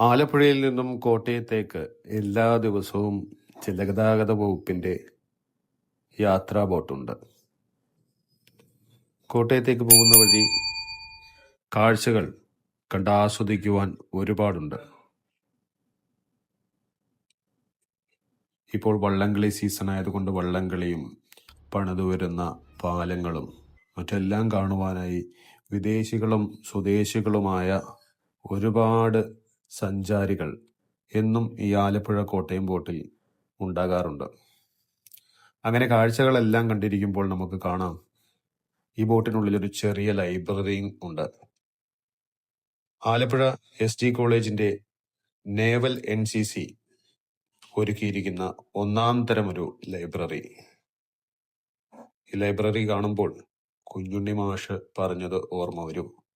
ആലപ്പുഴയിൽ നിന്നും കോട്ടയത്തേക്ക് എല്ലാ ദിവസവും ജലഗതാഗത വകുപ്പിന്റെ യാത്രാ ബോട്ടുണ്ട്. കോട്ടയത്തേക്ക് പോകുന്ന വഴി കാഴ്ചകൾ കണ്ട് ആസ്വദിക്കുവാൻ ഒരുപാടുണ്ട്. ഇപ്പോൾ വള്ളംകളി സീസൺ ആയതുകൊണ്ട് വള്ളംകളിയും പണിതു വരുന്ന പാലങ്ങളും മറ്റെല്ലാം കാണുവാനായി വിദേശികളും സ്വദേശികളുമായ ഒരുപാട് സഞ്ചാരികൾ എന്നും ഈ ആലപ്പുഴ കോട്ടയം ബോട്ടിൽ ഉണ്ടാകാറുണ്ട്. അങ്ങനെ കാഴ്ചകളെല്ലാം കണ്ടിരിക്കുമ്പോൾ നമുക്ക് കാണാം. ഈ ബോട്ടിനുള്ളിൽ ഒരു ചെറിയ ലൈബ്രറിയും ഉണ്ട്. ആലപ്പുഴ എസ് ടി കോളേജിന്റെ നേവൽ എൻ സി സി ഒരുക്കിയിരിക്കുന്ന ഒന്നാം തരം ഒരു ലൈബ്രറി. ഈ ലൈബ്രറി കാണുമ്പോൾ കുഞ്ഞുണ്ണി മാഷ് പറഞ്ഞത് ഓർമ്മ വരും.